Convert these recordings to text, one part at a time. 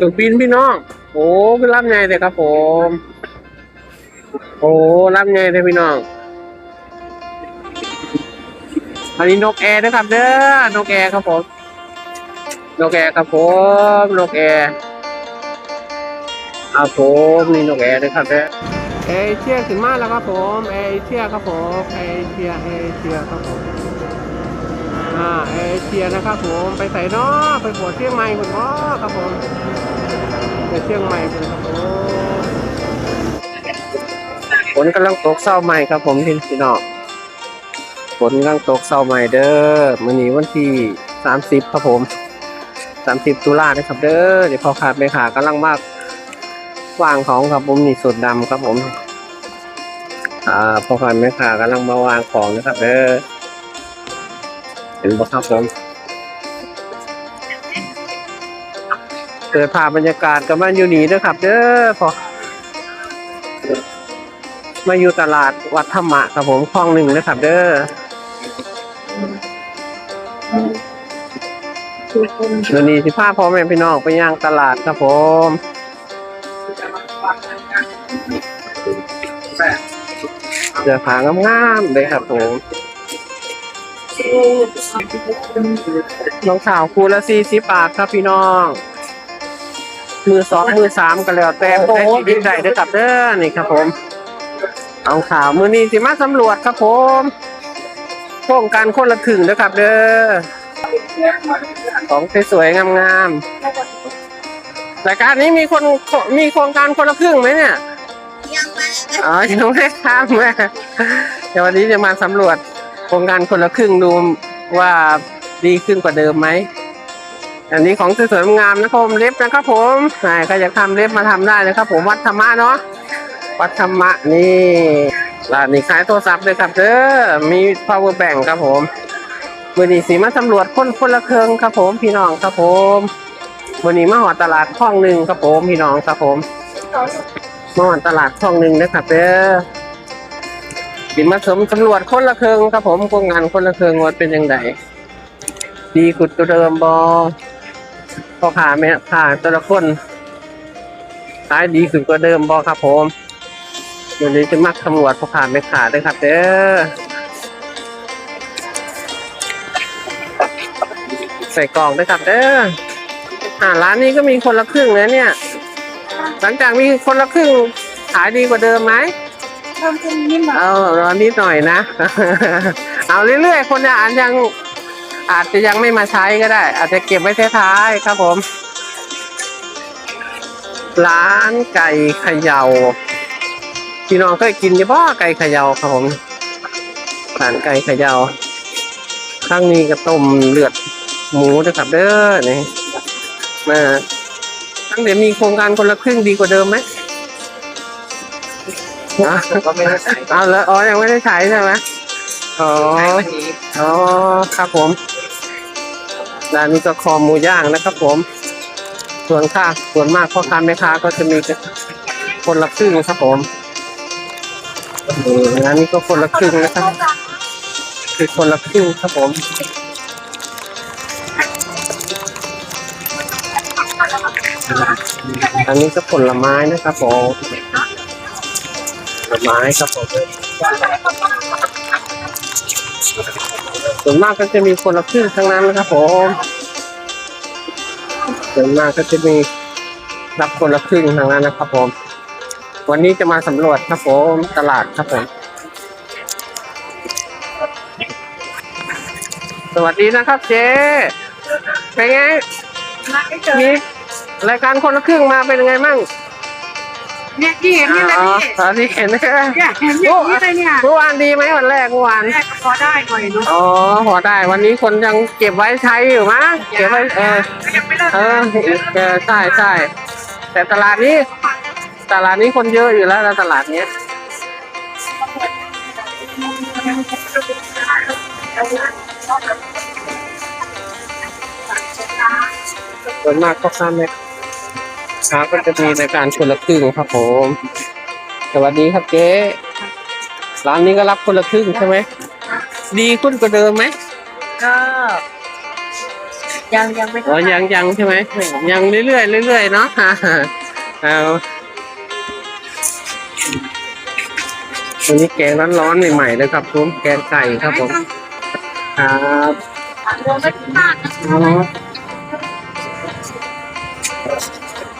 ถึงปีนพี่น้อง โอ้ขึ้นรับไงเลยครับผม โอ้รับไงเลยพี่น้อง อันนี้นกแอร์นะครับเด้อนกแอร์ครับผม นกแอร์ครับผม นกแอร์ครับผมนี่นกแอร์นะครับเด้อเอเชียขึ้นมาแล้วครับผมเอเชียครับผมเอเชียเอเชียครับผมอ่าเอเชียนะครับผมไปใส่นาะไปปวดเชียงใหม่คุณพ่อครับผม ไปเชียงใหม่ครับผมฝนกำลังตกเศร้าใหม่ครับผมพี่พี่น้องฝนกำลังตกเศร้าใหม่เด้อมื้อนี้วันที่สามสิบครับผมสามสิบตุลานะครับเด้อเดี๋ยวพอขาดไปขากำลังมากวางของครับผมนี่สุดดำครับผม อ่าพอขาดไม่ขากำลังมาวางของนะครับเด้อเห็นบ่ครับผม เกิดภาพบรรยากาศกับมันอยู่นี่ด้อครับ เด้อพอมาอยู่ตลาดวัดธรรมะครับผมคลองหนึ่งนะครับ เด้อเดี๋ยวนี้สิพาพ่อแม่พี่น้องไปย่างตลาดครับผมเสื้อผางามๆเลยครับผมรองเท้าคู่ละสี่สิบบาทครับพี่น้อง มือสองมือสามก็แล้วแต่แต่ที่ดินได้เด้อครับเด้อนี่ครับผมเอาข่าวมือนี้สิมาสำรวจครับผมโครงการคนละครึ่งนะครับเด้อของสวยๆงามๆรายการนี้มีคนมีโครงการคนละครึ่งไหมเนี่ยยังมาอ๋อยังไม่ข้ามแม่เดี๋ยววันนี้จะมาสำรวจโครงการคนละครึ่งดูว่าดีขึ้นกว่าเดิมไหม อันนี้ของสวยๆงามนะครับผมเล็บนะครับผมใครก็อยากทำเล็บมาทำได้เลยครับ ผมวัดธรรมะเนาะวัดธรรมะนี่ร้านนี้ขายโทรศัพท์เลยครับเด้อมี power bank ครับผมวันนี้สีมาสำรวจคนคนละเครื่องครับผมพี่น้องครับผมวันนี้มาหอตลาดคลองหนึ่งครับผมพี่น้องครับผมมาหอตลาดคลองหนึ่งนะครับเด้อบินมาสมสำรวจคนละเครื่องครับผมโครงงานคนละเครื่องว่าเป็นยังไงดีกุดตัวเดิมบอ พ่อขาแม่ขาแต่ละคนขายดีขึ้นกว่าเดิมบอครับผมวันนี้จะมักตำรวจพอขาดไม่ขาดเลยครับเด้อใส่กล่องด้วยครับเด้ออ่าร้านนี้ก็มีคนละครึ่งนะเนี่ย หลังจากมีคนละครึ่งขายดีกว่าเดิมไหมเพิ่มขึ้นนิดหน่อยเอารอนิดหน่อยนะ เอาเรื่อยๆ คนอาจยัง อาจจะยังไม่มาใช้ก็ได้ อาจจะเก็บไว้ท้ายๆครับผม ร้านไก่เขยาพี่น้องเคยกินยี่บ่ไก่เขยาครับผมร้านไก่เขยาข้างนี้ก็ต้มเลือดหมูนะครับเด้อนี่มาตั้งแต่มีโครงการคนละครึ่งดีกว่าเดิมไหมอะก็ไม่ได้ใส่เอาแล้วอ๋อยังไม่ได้ใช้ใช่ไหมอ๋อใช้วันนี้อ๋อ ครับผม ร้านนี้ก็คอหมูย่างนะครับผม ส่วนค่าส่วนมากพ่อค้าแม่ค้าก็จะมีคนละครึ่งครับผมงานนี้ก็คนละครึ่งนะครับ คือคนละครึ่งครับผมอันนี้ก็ผลไม้นะครับผมผลไม้ครับผม ส่วนมากก็จะมีคนละครึ่งทั้งนั้นนะครับผมส่วนมากก็จะมีรับคนละครึ่งทั้งนั้นนะครับผม วันนี้จะมาสำรวจครับผมตลาดครับผม สวัสดีนะครับเจ๊เป็นไง มาไม่เจอมีรายการคนละครึ่งมาเป็นยังไงมั่ง เนี่ยที่เห็นนี่แหละอ๋อพี่ตอนที่เห็นนะเนี่ยเห็นอย่างนี้เลยเนี่ยเมื่อวานดีไหมวันแรกเมื่อวาน แรกก็พอได้หน่อยเนาะอ๋อพอได้ วันนี้คนยังเก็บไว้ใช้อยู่มั้งเก็บไว้เออยังไม่เลิกเออเออใช่ใช่แต่ตลาดนี้ ตลาดนี้คนเยอะอยู่แล้วนะตลาดเนี้ยส่วนมากก็ค้าแม่ ค้าก็จะมีในการคนละครึ่งครับผม สวัสดีครับเจ๊ร้านนี้ก็รับคนละครึ่งใช่ไหมดีขึ้นกว่าเดิมไหมก็ยังยังไม่อ๋อยังยังใช่ไหมยังเรื่อยๆเรื่อยๆเนาะเอาวันนี้แกงร้อนๆใหม่ๆเลยครับผมแกงไก่ครับผมครับรวมไม่ถึงมากนะอ๋อ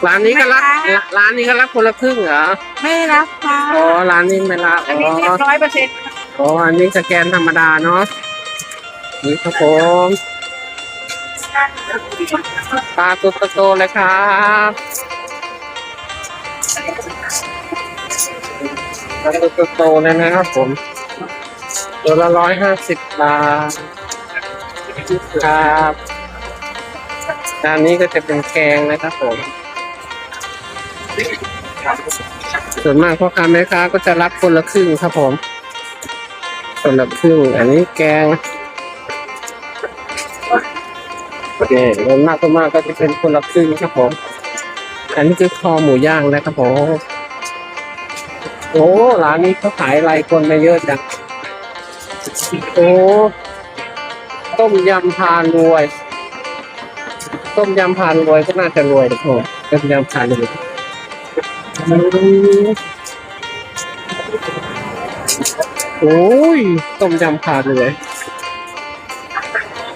ร้านนี้ก็รับ ร้านนี้ก็รับคนละครึ่งเหรอ ไม่รับค่ะอ๋อ ร้านนี้ไม่รับอันอ๋นี้เรียอบร้อยเปอร์เซ็นต์อ๋อ อันนี้สแกนธรรมดาเนาะ นี่ครับผมปลาตัวโตๆเลยครับปลาตัวโตๆเลยนะครับผม ตัวละร้อยห้าสิบบาทครับจานนี้ก็จะเป็นแกงนะครับผม ส่วนมากพ่อค้าแม่ค้าก็จะรับคนละครึ่งครับผม คนละครึ่ง อันนี้แกงเนี่ยรวมมากก็มากก็จะเป็นคนละครึ่งครับผม อันนี้คือคอหมูย่างนะครับผม โอ้ร้านนี้เขาขายอะไรคนมาเยอะจังโอ้ต้มยำพานรวย ต้มยำพานรวยก็น่าจะรวยนะผมต้มยำพานรวย โอ้ย ต้มยำพารวย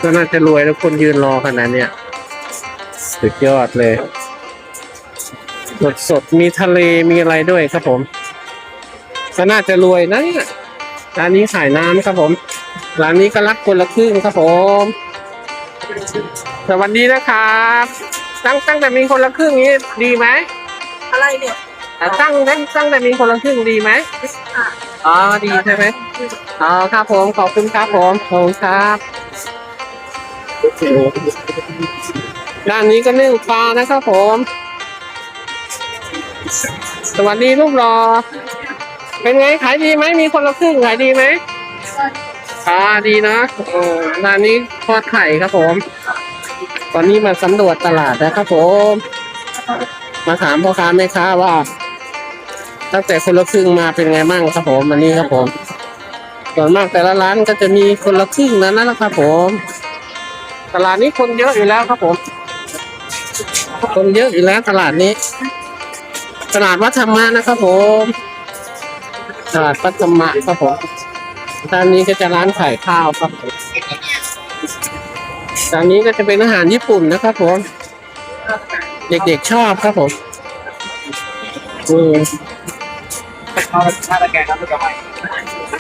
ก็น่าจะรวยแล้วคนยืนรอขนาดเนี้ยสุดยอดเลย สดสดมีทะเลมีอะไรด้วยครับผมก็น่าจะรวยนะเนี่ยร้านนี้ขายน้ำครับผม ร้านนี้ก็รับคนละครึ่งครับผม สวัสดีนะครับ ตั้งตั้งแต่มีคนละครึ่งนี้ดีไหมอะไรเนี่ย อะตั้งตั้งตั้งแต่มีคนละครึ่งดีไหมอ๋อดีใช่ไหมอ๋อครับผมขอบคุณครับผมขอบคุณครับด้านนี้ก็นึ่งปลานะครับผม สวัสดีลูกรอ เป็นไงขายดีไหมมีคนละครึ่งขายดีไหมอ่าดีนะโอ้ร้านนี้ทอดไข่ครับผม ตอนนี้มาสำรวจตลาดนะครับผม มาถามพ่อค้าแม่ค้าว่า ตั้งแต่คนละครึ่งมาเป็นไงบ้างครับผมอันนี้ครับผมส่วนมากแต่ละร้านก็จะมีคนละครึ่งนั้นนะครับผมตลาดนี้คนเยอะอยู่แล้วครับผม คนเยอะอยู่แล้วตลาดนี้ ตลาดวัดธรรมะนะครับผม ตลาดวัดธรรมะครับผมด้านนี้ก็จะร้านขายข้าวครับผมด้านนี้ก็จะเป็นอาหารญี่ปุ่นนะครับผม เด็กๆชอบครับผมอืม ถ้าถ้าตะแกรงนั้นมันจะไหม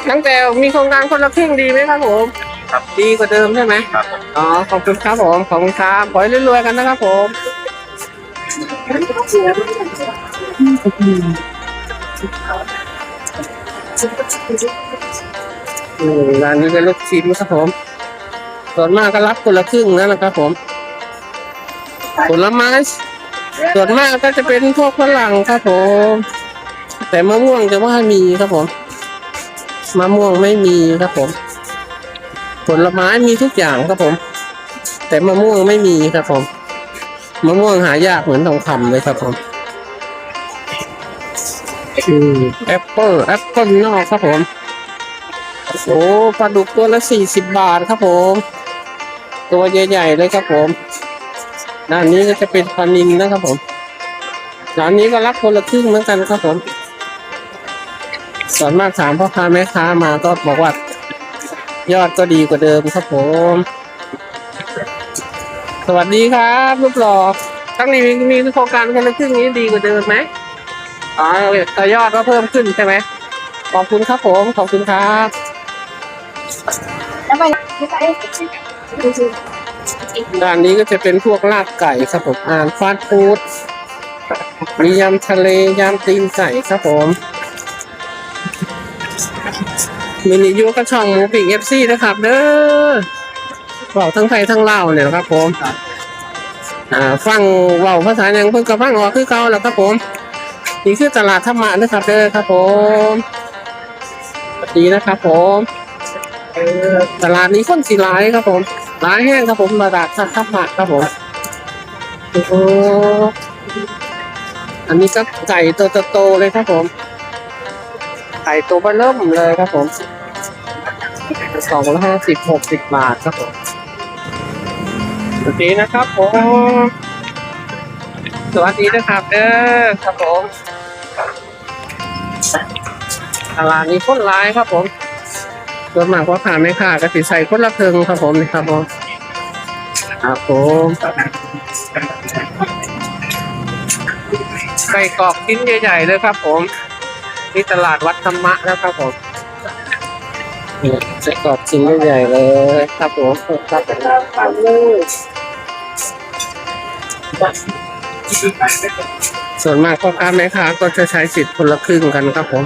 ตั้งแต่มีโครงการคนละครึ่งดีไหมครับผมครับดีกว่าเดิมใช่ไหมครับผมอ๋อขอบคุณครับผมขอบคุณครับขอให้รวยๆกันนะครับผมอืมร้านนี้ก็ลูกชิ้นครับผมส่วนมากก็รับคนละครึ่งนั่นแหละครับผมผลไม้ส่วนมากก็จะเป็นพวกฝรั่งครับผม แต่มะม่วงจะว่ามีครับผมมะม่วงไม่มีครับผม ผลไม้มีทุกอย่างครับผม แต่มะม่วงไม่มีครับผมมะม่วงหายากเหมือนทองคำเลยครับผมอืมแอปเปิลแอปเปิลนอกครับผมโอ้ปลาดุกตัวละสี่สิบบาทครับผม ตัวใหญ่ๆเลยครับผมด้านนี้ก็จะเป็นปลานินนะครับผมร้านนี้ก็รับคนละครึ่งเหมือนกันครับผม ส่วนมากถามพ่อค้าแม่ค้ามาก็บอกว่ายอดก็ดีกว่าเดิมครับผม สวัสดีครับรูปหล่อทั้งนี้มีมีโครงการคนละครึ่งนี้ดีกว่าเดิมไหมอ๋อแต่ยอดก็เพิ่มขึ้นใช่ไหมขอบคุณครับผม ขอบคุณครับด้านนี้ก็จะเป็นพวกลาบไก่ครับผมอ่านฟาสต์ฟู้ดมียำทะเลยำตีนไก่ครับผม มินิยูก็ช่องหมูปิ้งเอฟซีนะครับเด้อบอกทั้งไทยทั้งลาวเนี่ยครับ ผมอ่าฟังเว่าภาษาอย่างเพิ่งกับฟังออกคือเก่าแล้วครับผมนี่คือตลาดธรรมะนะครับเด้อครับผมสวัสดีนะครับ ผมตลาดนี้คนสีร้ายครับ ผมร้ายแห้งครับผมมาดาดทับทับหมักครับผมโอ้อันนี้ก็ไก่ตัวโตๆเลยครับผม ไก่ตัวเบอเริ่มเลยครับผมสองร้อยห้าสิบหกสิบบาทครับผมสวัสดีนะครับผม สวัสดีนะครับเด้อครับผมตลาดนี้คนร้ายครับผมส่วนมากพ่อค้าแม่ค้าก็ติใส่คนละครึ่งครับผมนี่ครับผมครับผมใส่กรอกชิ้นใหญ่ ๆ เลยครับผม ที่ตลาดวัดธรรมะนะครับผมนี่ใส่กอกชิ้นใหญ่เลยครับผมครับส่วนมากพ่อค้าแม่ค้าก็จะใช้สิทธิ์คนละครึ่งกันครับผม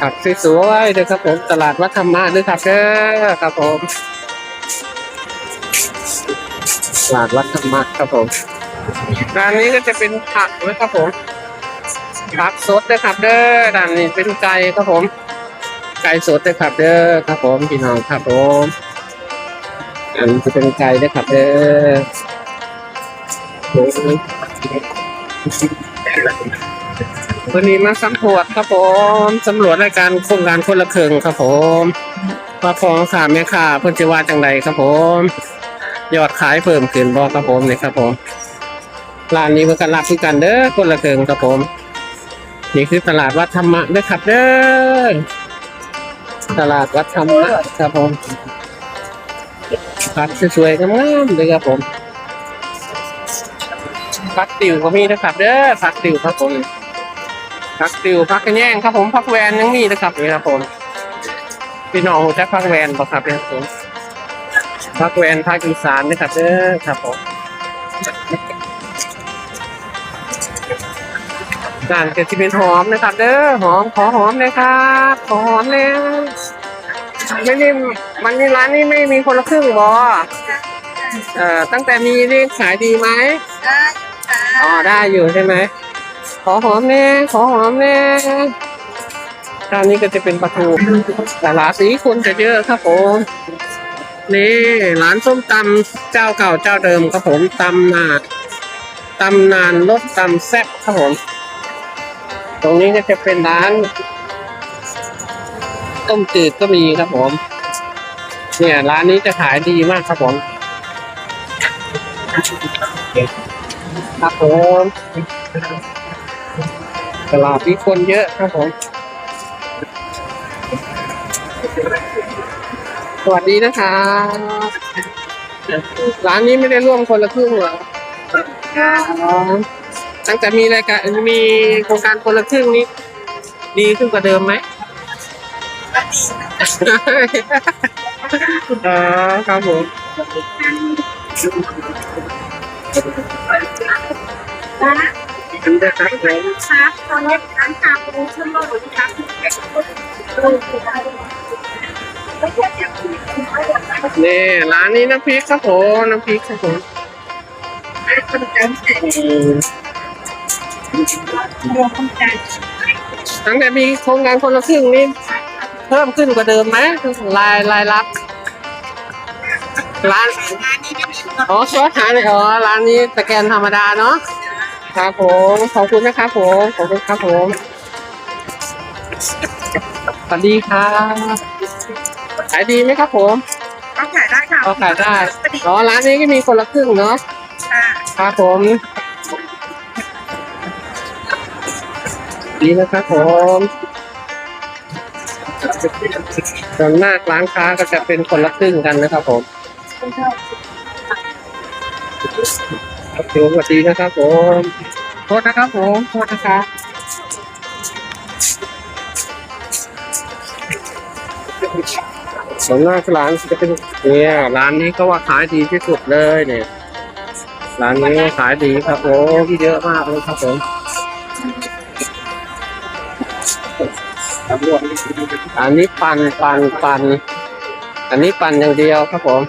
ผักสวยๆเลยครับผมตลาดวัดธรรมะด้วยครับเด้อครับผมตลาดวัดธรรมะครับผม ร้านนี้ก็จะเป็นผักนะครับผม ผักสดนะครับ เด้อด้านนี้เป็นไก่ครับผม ไก่สดนะครับ เด้อครับผมพี่น้องครับผมอันนี้จะเป็นไก่นะครับเด้อโอ้ยวันนี้มาสำรวจครับผมสำรวจรายการโครงการคนละครึ่งครับผมว่าฟองขาแม่ค้าเพิ่นจะว่าจังใดครับผม ยอดขายเพิ่มขึ้นบ่ครับผมนี่ครับผม ร้านนี้เพิ่นก็รับคือกันเด้อคนละครึ่งครับผม นี่คือตลาดวัดธรรมะด้วยครับเด้อตลาดวัดธรรมะครับผมพักสวยๆงามๆเลยครับผมพักติวก็มีนะครับ เด้อพักติวครับผมพักติวพักกระแยงครับผมพักแวนยังมีนะครับนี่ครับผมพี่น้องจักพักแวนป่ะครับเนี่ยครับผมพักแวนภาคอีสานนะครับเด้อครับผม ร้านก็จะเป็นหอมนะครับ เด้อหอมขอหอมเลยครับขอหอมแล้วไม่นี่มันนี่ร้านนี้ไม่มีคนละครึ่งบอเอ่อตั้งแต่มีนี่ขายดีไหมได้ค่ะอ๋อได้อยู่ใช่ไหมขอหอมแน่ขอหอมแน่ร้านนี้ก็จะเป็นปลาทูแต่รานสีคนจะเยอะครับผมนี่ร้านส้มตำเจ้าเก่าเจ้าเดิมครับผมตำนานตำนานรสตำแซ่บครับผม ตรงนี้ก็จะเป็นร้านต้มจืดก็มีครับผม เนี่ยร้านนี้จะขายดีมากครับผมครับผมตลาดนี้คนเยอะครับผม สวัสดีนะครับร้านนี้ไม่ได้ร่วมคนละครึ่งเหรออ๋อ ตั้งแต่มีรายการมีโครงการคนละครึ่งนี้ ดีขึ้นกว่าเดิมไหมอ๋อครับผมนะอันเดอร์ครับผมครับตอนนี้ร้านชาบูขึ้นมาหมดครับนี่ร้านนี้น้ำพริกครับผมน้ำพริกครับผม อืมตั้งแต่มีโครงการคนละครึ่งนี้เพิ่มขึ้นกว่าเดิมไหมรายรายรับร้านอ๋อซอสหาเลยอ๋อร้านนี้สแกนธรรมดาเนาะครับผมขอบคุณนะครับผมขอบคุณครับผมสวัสดีครับขายดีไหมครับผมก็ขายได้ค่ะก็ขายได้อ๋อร้านนี้ก็มีคนละครึ่งเนาะค่ะครับผม ดีนะครับผมส่วนมากร้านค้าก็จะเป็นคนละครึ่งกันนะครับผมครับผมสวัสดีนะครับผมโทษนะครับผมโทษนะครับส่วนมากร้านจะเป็นเนี่ยร้านนี้ก็ว่าขายดีที่สุดเลยเนี่ยร้านนี้ขายดีครับผมเยอะมากเลยครับผม อันนี้ปั่นปั่นปั่นอันนี้ปั่นอย่างเดียวครับผม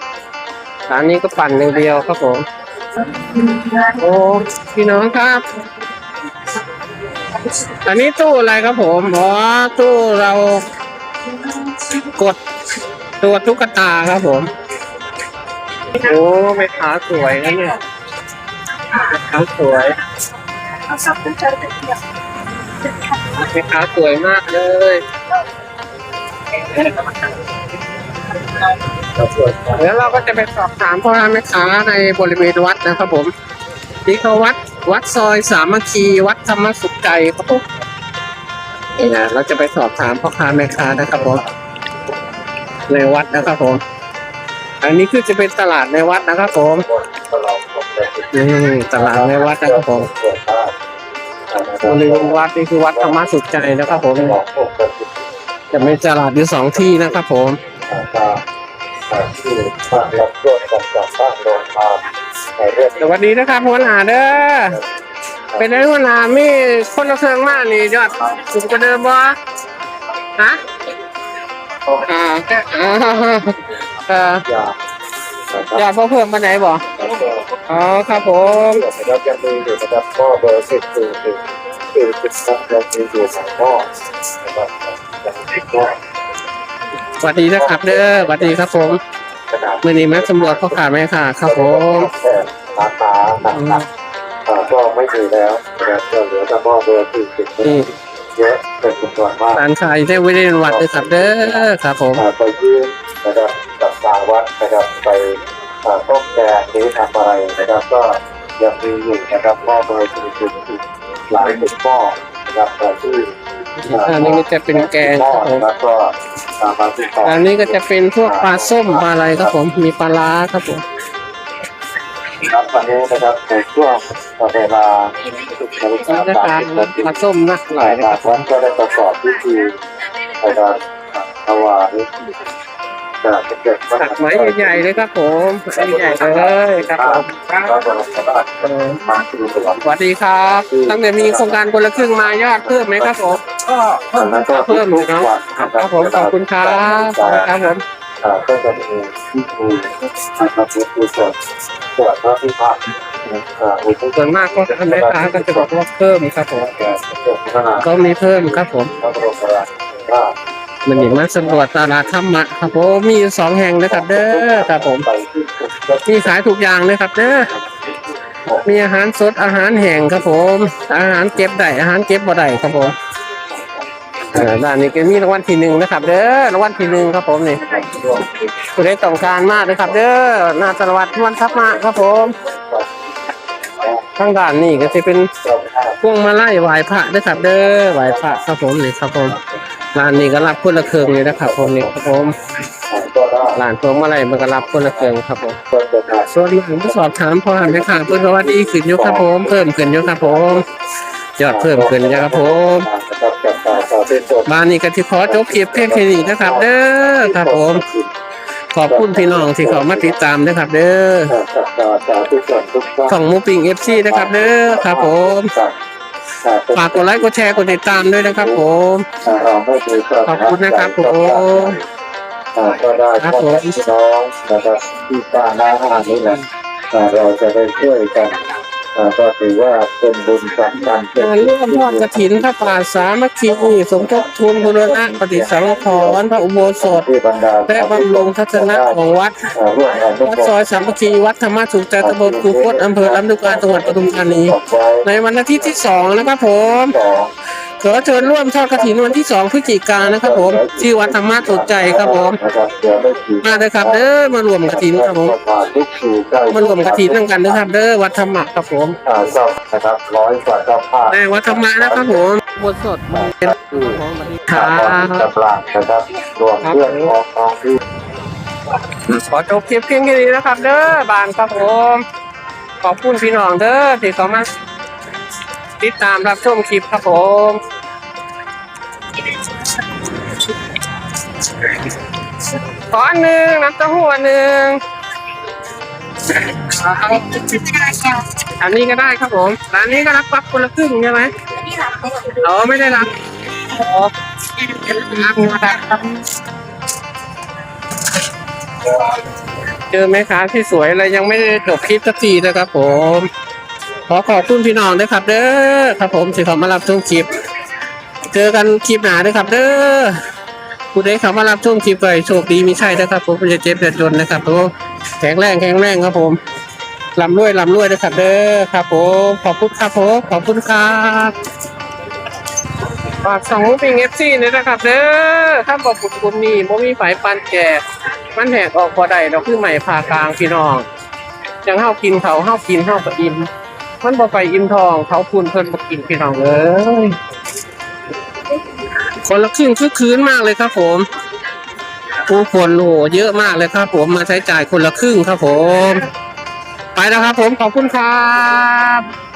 ร้านนี้ก็ปั่นอย่างเดียวครับผมโอ้พี่น้องครับ อันนี้ตู้อะไรครับผมอ๋อตู้เรากดตัวตุ๊กตาครับผม โอ้ไม่ขาสวยนะเนี่ยขาสวย เอาซับเป็นเจ้าเดียวแม่ค้าสวยมากเลยครับส่วนของเดี๋ยวเราก็จะไปสอบถามพ่อค้าแม่ค้าในบริเวณวัดนะครับผมที่เขาวัดวัดซอยสามัคคีวัดธรรมสุขใจครับผมนี่นะเราจะไปสอบถามพ่อค้าแม่ค้านะครับผมในวัดนะครับผม อันนี้คือจะเป็นตลาดในวัดนะครับผมตลอดของแต่ที่นี่ตลาดในวัดนะครับผม ส่วนบ้านบริเวณวัดนี่คือวัดธรรมสุขใจนะครับผมของพวกกระถิ่นจะมีตลาดอยู่สองที่นะครับผมต่างๆที่ภาครัฐร่วมกันจัดสร้างโรงทานในเรื่องสวัสดีนะครับหัวหน้าเด้อเป็นไงหัวหน้ามีคนละเครื่องมากนี่ยอดสูงกว่าเดิมบ่ฮะอ่าอ่าเอ่อยานะครับยอดพอเพิ่มมาไหนบ่ อ๋อครับผมนะครับยังมีอยู่นะครับข้อเบอร์สิบสี่สิบสี่สิบครับยังมีอยู่สองข้อนะครับยังมีข้อสวัสดีนะครับเด้อสวัสดีครับผมขนาดมื่อนี้มาสำรวจพ่อค้าแม่ค้าครับผมแค่สาขาหนักๆอ่าก็ไม่มีแล้วนะครับก็เหลือแต่ข้อเบอร์สี่สิบนี่เยอะเป็นจำนวนมากร้านขายได้บริเวณวัดเลยครับเด้อครับผม อ่าไปยืมนะครับกับทางวัดนะครับไปอ่า ต้มแกงหรือทำอะไรนะครับ ก็ยังมีอยู่นะครับข้อเบอร์สี่สิบอีกหลายสิบข้อนะครับแต่ที่อันนี้ก็จะเป็นแกงข้อครับผมนะครับก็ตามมาติดต่ออันนี้ก็จะเป็นพวกปลาส้มปลาอะไรครับผมมีปลาร้าครับผมครับวันนี้นะครับในช่วงเวลานาฬิกานี่นะสาคมรับสิบนาทีปลาส้มนะหลายนะทาคงรับวัดก็ได้ประกอบพิธีในการถวาย จากเกิดพระตักไม้ใหญ่ๆเลยครับผมใหญ่ๆเลยครับผมพระบรมราชเออมาคือสวรรค์สวัสดีครับ ตั้งแต่มีโครงการคนละครึ่งมายอดเพิ่มไหมครับผมอันนั้นก็เพิ่มอยู่เนาะครับผมขอบคุณครับขอบคุณครับผมอ่าก็จะมีพิธีนะครับเป็นกุศลสวดพระพิพากษ์อ่าอุทิศส่วนมากก็แม่ค้าก็จะบอกว่าเพิ่มครับผมแก่เจ้าพระนามก็มีเพิ่มครับผมพระบรมราชา มันอย่างมาสำรวจตลาดธรรมะครับผมมีสองแห่งนะครับเด้อครับผมมีขายทุกอย่างเลยครับเด้อมีอาหารสดอาหารแห้งครับผม อาหารเก็บได้อาหารเก็บบ่ได้ครับผมเอ่อด้านนี้ก็มีรางวัลที่หนึ่งนะครับ เด้อรางวัลที่หนึ่งครับผมนี่ผู้ใดต้องการมากเลยครับ เด้อน้าตลาดวันทับมาครับผมทางด้านนี้ก็จะเป็นพวงมาไล่ไหว้พระด้วยครับ เด้อไหว้พระครับผมนี่ครับผม ร้านนี้ก็รับคนละเครื่องเลยนะครับผมนี่ครับผมก็ได้ร้านพวงมาไล่มันก็รับคนละเครื่องครับผมเปิดเรส่วนหลังสอบถามพ่อหันไปค่ะเพื่อนว่าดีขึ้นอยู่ครับผมเพิ่มขึ้นอยู่ครับผมยอดเพิ่มขึ้นยู่ครับผมนะครับจับตาต่อเป็นตัวบ้านนี้ก็ที่ขอจบคลิปเพียงแค่นี้นะครับ เด้อครับผม ขอบคุณพี่น้องที่เขามาติดตามนะครับ เด้อจับตาต่อทุกคนทุกท่านส่องมูปิงเอฟซีนะครับ เด้อครับผม ฝากกดไลค์กดแชร์กดติดตามด้วยนะครับผมเราไม่เคยขอบคุณนะครับผมก็ได้ครับผมพี่น้องนะครับที่ป้าหน้าห้านี้แหละอ่าเราจะได้ช่วยกันอ่า ก็ถือว่าเป็นบุญสำคัญเป็นงานร่วมทอดกระถินพระป่าสามัคคีสมทบทุนบุรณะปฏิสังขรณ์พระอุโบสถและบำรุงทัศนะของวัดวัดซอยสามัคคีวัดธรรมสุขใจตำบลคูคตอำเภอลำลูกกาจังหวัดปทุมธานีในวันอาทิตย์ที่สองนะครับผม ขอเชิญร่วมทอดกระถินวันที่สองพฤศจิกายนนะครับ ผมที่วัดธรรมสุขใจครับผมนะครับเดี๋ยวได้ขี่มาเลยครับเด้อมารวมกระถินครับผมมารวมกระถินนั่งกันนะครับ เด้อวัดธรรมะครับผมนะครับร้อยกว่าเจ้าภาพในวัดธรรมะนะครับผมบทสดเป็นของบันทิคครัรับบกำลังนะครับรวมเพื่อนพ้องน้องที่ขอจบคลิปเพียงแค่นี้นะครับ เด้อบานครับผมขอบคุณพี่น้องเด้อที่เขามา ติดตามรับชมคลิปครับผมขออันหนึ่งน้ำเต้าหู้อันหนึ่งอันนี้ก็ได้ครับผมร้านนี้ก็รับปั๊บคนละครึ่งใช่ไหมนี่หลับไปคืออ๋อไม่ได้รับอ๋อรับครับเจอแม่ค้าที่สวยอะไรยังไม่ได้จบคลิปสักทีนะครับผม ขอขอบคุณพี่น้องด้วยครับ เด้อครับผมที่เขามารับชมคลิป เจอกันคลิปหนาด้วยครับ เด้อผู้ใดเขามารับชมคลิปไปโชคดีมีชัยนะครับ ผมจะเจ็บจะจนนะครับผมแข็งแรงแข็งแรงครับผมลำรวยลำรวยนะครับเด้อครับผมขอบคุณครับผมขอบคุณครับฝากสองปิงเอฟซีนี่นะครับ เด้อถ้าบอกบุญคุณนี่โมมีฝ่ายปันแจกมันแหกออกพอได้ดอกคือใหม่ผ่ากลางพี่น้องจังเฮากินเขาเฮากินเฮาก็อิ่ม มันบ่ไปอิ่มทอง เขาคุณเพิ่นบ่กินพี่น้องเอ้ยคนละครึ่งคือคืนมากเลยครับผมผู้คนโอ้โหเยอะมากเลยครับ ผมมาใช้จ่ายคนละครึ่งครับผม ไปแล้วครับผมขอบคุณครับ